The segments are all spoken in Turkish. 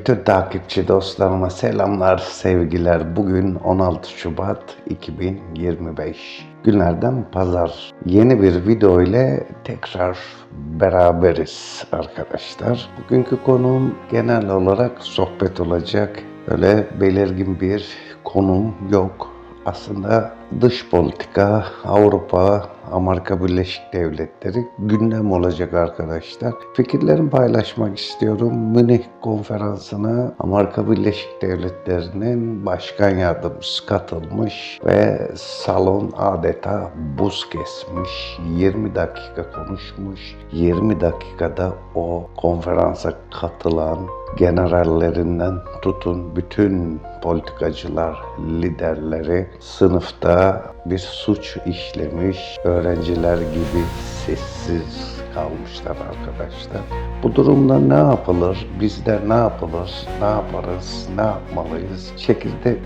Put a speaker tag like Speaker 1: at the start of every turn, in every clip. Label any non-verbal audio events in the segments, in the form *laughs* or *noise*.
Speaker 1: Bütün takipçi dostlarıma selamlar, sevgiler. Bugün 16 Şubat 2025. Günlerden pazar. Yeni bir video ile tekrar beraberiz arkadaşlar. Bugünkü konum genel olarak sohbet olacak. Öyle belirgin bir konum yok. Aslında dış politika, Avrupa, Amerika Birleşik Devletleri gündem olacak arkadaşlar. Fikirlerimi paylaşmak istiyorum. Münih konferansına Amerika Birleşik Devletleri'nin başkan yardımcısı katılmış ve salon adeta buz kesmiş. 20 dakika konuşmuş. 20 dakikada o konferansa katılan generallerinden tutun bütün politikacılar, liderleri sınıfta bir suç işlemiş, öğrenciler gibi sessiz kalmışlar arkadaşlar. Bu durumda ne yapılır? Bizde ne yapılır? Ne yaparız? Ne yapmalıyız? Çekirdek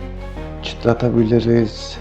Speaker 1: çıtlatabiliriz,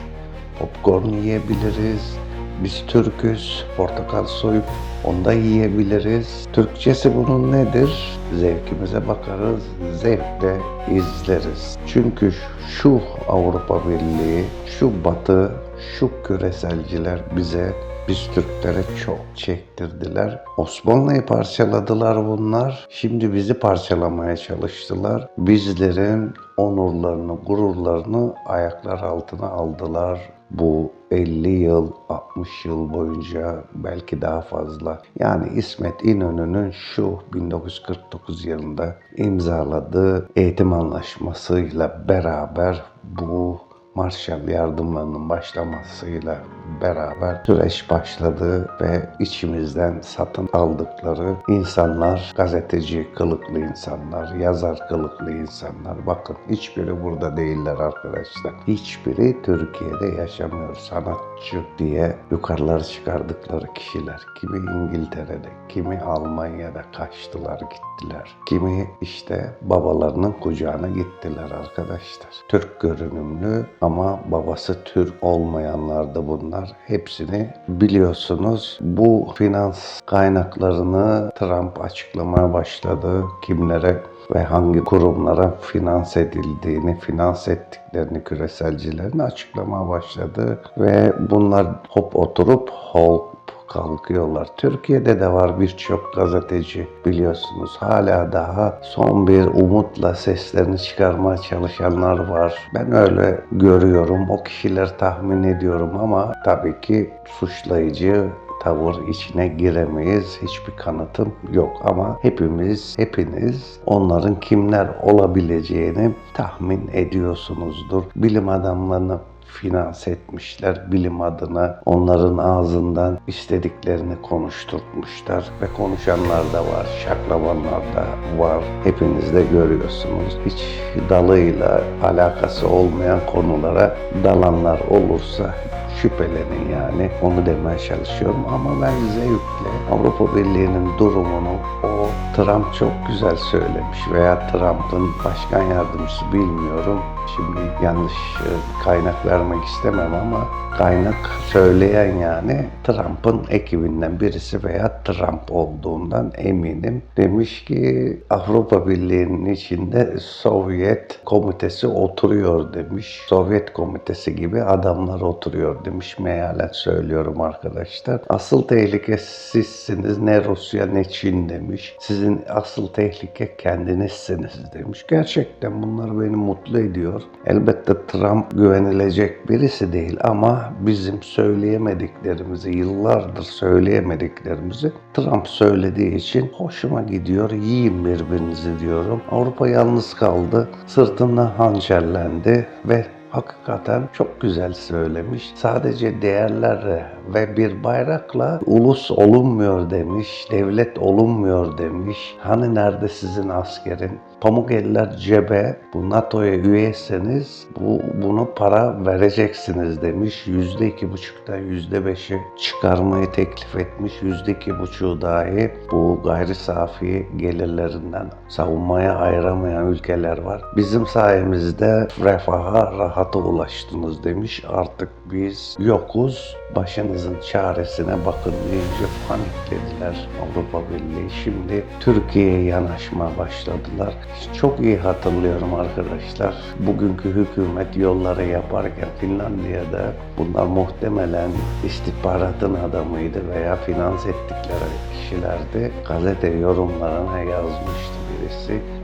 Speaker 1: popcorn yiyebiliriz, biz Türküz, portakal soyup onda yiyebiliriz. Türkçesi bunun nedir? Zevkimize bakarız, zevkle izleriz. Çünkü şu Avrupa Birliği, şu Batı, şu küreselciler bize biz Türklere çok çektirdiler. Osmanlı'yı parçaladılar bunlar. Şimdi bizi parçalamaya çalıştılar. Bizlerin onurlarını, gururlarını ayaklar altına aldılar. Bu 50 yıl, 60 yıl boyunca belki daha fazla. Yani İsmet İnönü'nün şu 1949 yılında imzaladığı eğitim anlaşmasıyla beraber bu Marshall yardımlarının başlamasıyla beraber süreç başladı ve içimizden satın aldıkları insanlar, gazeteci kılıklı insanlar, yazar kılıklı insanlar. Bakın hiçbiri burada değiller arkadaşlar. Hiçbiri Türkiye'de yaşamıyor sanatçı diye yukarıları çıkardıkları kişiler. Kimi İngiltere'de, kimi Almanya'da kaçtılar gittiler. Kimi işte babalarının kucağına gittiler arkadaşlar. Türk görünümlü ama babası Türk olmayanlar da bunlar. Hepsini biliyorsunuz. Bu finans kaynaklarını Trump açıklamaya başladı. Kimlere ve hangi kurumlara finans edildiğini, finans ettiklerini küreselcilerin açıklamaya başladı. Ve bunlar hop oturup hop kalkıyorlar. Türkiye'de de var birçok gazeteci biliyorsunuz. Hala daha son bir umutla seslerini çıkarmaya çalışanlar var. Ben öyle görüyorum. O kişiler tahmin ediyorum ama tabii ki suçlayıcı tavır içine giremeyiz. Hiçbir kanıtım yok ama hepimiz, hepiniz onların kimler olabileceğini tahmin ediyorsunuzdur. Bilim adamlarını finanse etmişler bilim adına. Onların ağzından istediklerini konuşturmuşlar ve konuşanlar da var, şaklabanlar da var. Hepiniz de görüyorsunuz. Hiç dalıyla alakası olmayan konulara dalanlar olursa şüphelenin yani. Onu demeye çalışıyorum ama ben zevkle Avrupa Birliği'nin durumunu o Trump çok güzel söylemiş veya Trump'ın başkan yardımcısı bilmiyorum. Şimdi yanlış e, kaynak vermek istemem ama kaynak söyleyen yani Trump'ın ekibinden birisi veya Trump olduğundan eminim. Demiş ki Avrupa Birliği'nin içinde Sovyet komitesi oturuyor demiş. Sovyet komitesi gibi adamlar oturuyor demiş. Mealen söylüyorum arkadaşlar. Asıl tehlike sizsiniz ne Rusya ne Çin demiş. Sizin asıl tehlike kendinizsiniz demiş. Gerçekten bunlar beni mutlu ediyor. Elbette Trump güvenilecek birisi değil ama bizim söyleyemediklerimizi, yıllardır söyleyemediklerimizi Trump söylediği için hoşuma gidiyor. Yiyin birbirinizi diyorum. Avrupa yalnız kaldı. Sırtından hançerlendi ve hakikaten çok güzel söylemiş. Sadece değerlerle ve bir bayrakla ulus olunmuyor demiş, devlet olunmuyor demiş. Hani nerede sizin askerin? Pamuk eller cebe. Bu NATO'ya üyeyseniz bu, bunu para vereceksiniz demiş. Yüzde iki buçuktan yüzde beşe çıkarmayı teklif etmiş. Yüzde iki buçuğu dahi bu gayri safi gelirlerinden savunmaya ayıramayan ülkeler var. Bizim sayemizde refaha, rahat rahata ulaştınız demiş. Artık biz yokuz. Başınızın çaresine bakın deyince paniklediler Avrupa Birliği. Şimdi Türkiye'ye yanaşma başladılar. Çok iyi hatırlıyorum arkadaşlar. Bugünkü hükümet yolları yaparken Finlandiya'da bunlar muhtemelen istihbaratın adamıydı veya finans ettikleri kişilerdi. Gazete yorumlarına yazmıştı.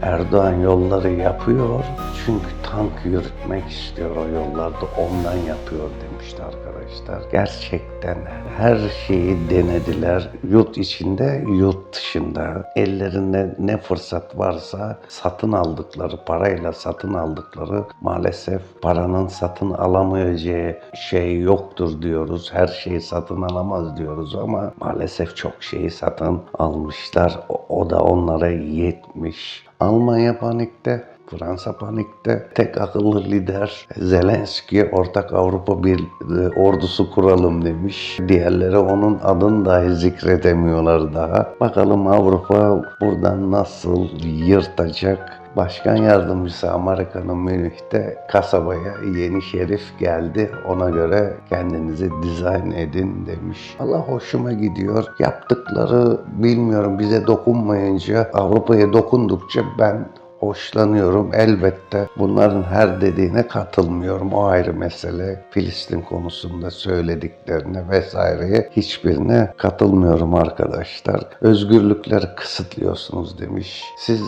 Speaker 1: Erdoğan yolları yapıyor çünkü tank yürütmek istiyor o yollarda ondan yapıyor demişti arkadaşlar. Gerçekten her şeyi denediler. Yurt içinde, yurt dışında. Ellerinde ne fırsat varsa satın aldıkları, parayla satın aldıkları maalesef paranın satın alamayacağı şey yoktur diyoruz. Her şeyi satın alamaz diyoruz ama maalesef çok şeyi satın almışlar. O, o da onlara yetmiş. Almanya panikte, Fransa panikte. Tek akıllı lider Zelenski ortak Avrupa bir e, ordusu kuralım demiş. Diğerleri onun adını dahi zikredemiyorlar daha. Bakalım Avrupa buradan nasıl yırtacak? Başkan yardımcısı Amerika'nın Münih'te kasabaya yeni şerif geldi. Ona göre kendinizi dizayn edin demiş. Allah hoşuma gidiyor. Yaptıkları bilmiyorum bize dokunmayınca Avrupa'ya dokundukça ben hoşlanıyorum. Elbette bunların her dediğine katılmıyorum. O ayrı mesele. Filistin konusunda söylediklerine vesaireye hiçbirine katılmıyorum arkadaşlar. Özgürlükleri kısıtlıyorsunuz demiş. Siz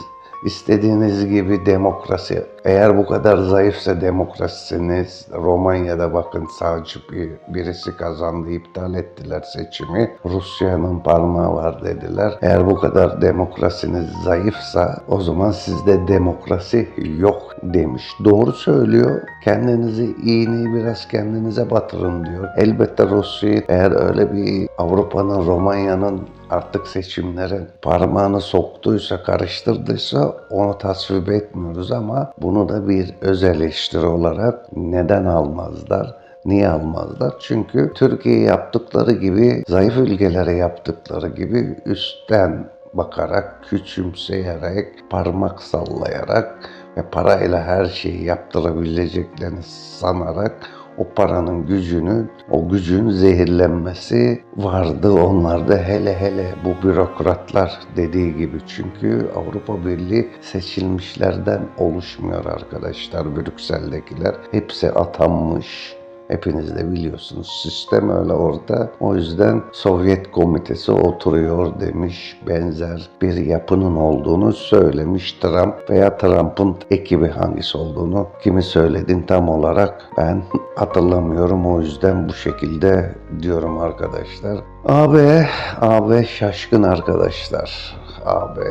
Speaker 1: İstediğiniz gibi demokrasi. Eğer bu kadar zayıfsa demokrasiniz, Romanya'da bakın sağcı bir, birisi kazandı, iptal ettiler seçimi. Rusya'nın parmağı var dediler. Eğer bu kadar demokrasiniz zayıfsa o zaman sizde demokrasi yok demiş. Doğru söylüyor. Kendinizi iğneyi biraz kendinize batırın diyor. Elbette Rusya eğer öyle bir Avrupa'nın, Romanya'nın artık seçimlere parmağını soktuysa, karıştırdıysa onu tasvip etmiyoruz ama bunu da bir öz eleştiri olarak neden almazlar? Niye almazlar? Çünkü Türkiye yaptıkları gibi, zayıf ülkelere yaptıkları gibi üstten bakarak, küçümseyerek, parmak sallayarak ve parayla her şeyi yaptırabileceklerini sanarak o paranın gücünü, o gücün zehirlenmesi vardı onlarda hele hele bu bürokratlar dediği gibi. Çünkü Avrupa Birliği seçilmişlerden oluşmuyor arkadaşlar Brüksel'dekiler. Hepsi atanmış. Hepiniz de biliyorsunuz sistem öyle orada. O yüzden Sovyet komitesi oturuyor demiş. Benzer bir yapının olduğunu söylemiş Trump veya Trump'ın ekibi hangisi olduğunu kimi söyledin tam olarak ben *laughs* hatırlamıyorum. O yüzden bu şekilde diyorum arkadaşlar. AB, AB şaşkın arkadaşlar. AB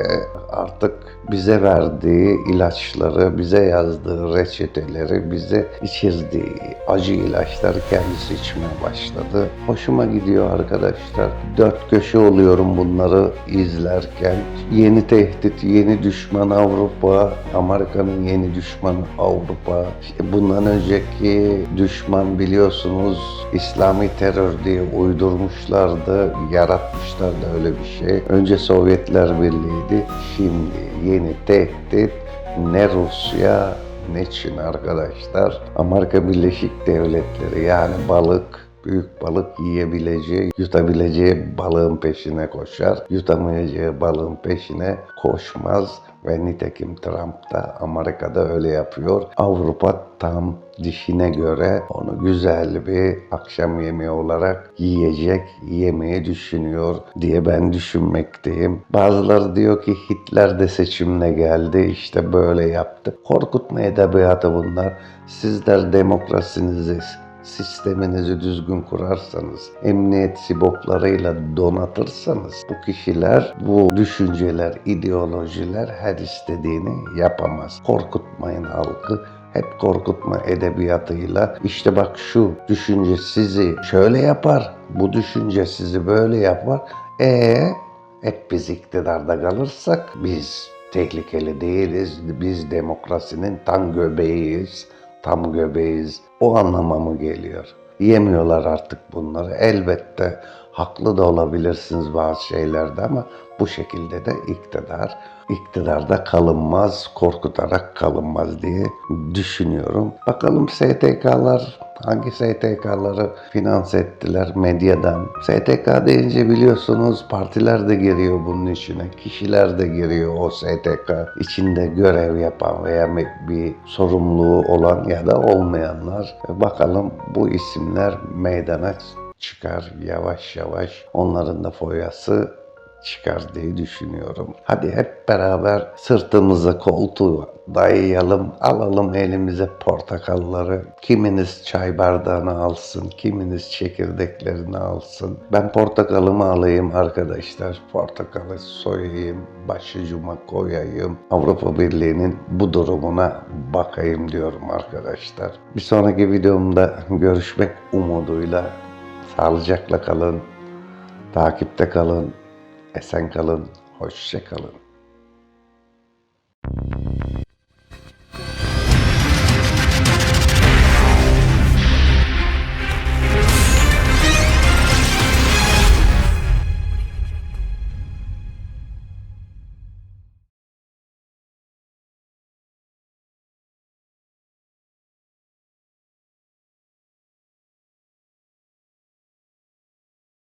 Speaker 1: artık bize verdiği ilaçları, bize yazdığı reçeteleri, bize içirdiği acı ilaçları kendisi içmeye başladı. Hoşuma gidiyor arkadaşlar. Dört köşe oluyorum bunları izlerken. Yeni tehdit, yeni düşman Avrupa, Amerika'nın yeni düşmanı Avrupa. İşte bundan önceki düşman biliyorsunuz İslami terör diye uydurmuşlardı, yaratmışlardı öyle bir şey. Önce Sovyetler Birliği'ydi, şimdi yeni tehdit ne Rusya ne Çin arkadaşlar. Amerika Birleşik Devletleri yani balık büyük balık yiyebileceği, yutabileceği balığın peşine koşar. Yutamayacağı balığın peşine koşmaz ve nitekim Trump da Amerika'da öyle yapıyor. Avrupa tam dişine göre onu güzel bir akşam yemeği olarak yiyecek, yemeği düşünüyor diye ben düşünmekteyim. Bazıları diyor ki Hitler de seçimle geldi, işte böyle yaptı. Korkutma edebiyatı bunlar. Sizler demokrasinizi sisteminizi düzgün kurarsanız, emniyet siboplarıyla donatırsanız bu kişiler, bu düşünceler, ideolojiler her istediğini yapamaz. Korkutmayın halkı. Hep korkutma edebiyatıyla işte bak şu düşünce sizi şöyle yapar, bu düşünce sizi böyle yapar. E hep biz iktidarda kalırsak biz tehlikeli değiliz. Biz demokrasinin tam göbeğiyiz tam göbeğiz. O anlama mı geliyor? Yemiyorlar artık bunları. Elbette Haklı da olabilirsiniz bazı şeylerde ama bu şekilde de iktidar. İktidarda kalınmaz, korkutarak kalınmaz diye düşünüyorum. Bakalım STK'lar hangi STK'ları finanse ettiler medyadan. STK deyince biliyorsunuz partiler de giriyor bunun içine. Kişiler de giriyor o STK içinde görev yapan veya bir sorumluluğu olan ya da olmayanlar. Bakalım bu isimler meydana çıkar yavaş yavaş. Onların da foyası çıkar diye düşünüyorum. Hadi hep beraber sırtımıza koltuğu dayayalım, alalım elimize portakalları. Kiminiz çay bardağını alsın, kiminiz çekirdeklerini alsın. Ben portakalımı alayım arkadaşlar. Portakalı soyayım, başucuma koyayım. Avrupa Birliği'nin bu durumuna bakayım diyorum arkadaşlar. Bir sonraki videomda görüşmek umuduyla sağlıcakla kalın, takipte kalın. Esen kalın, hoşça kalın.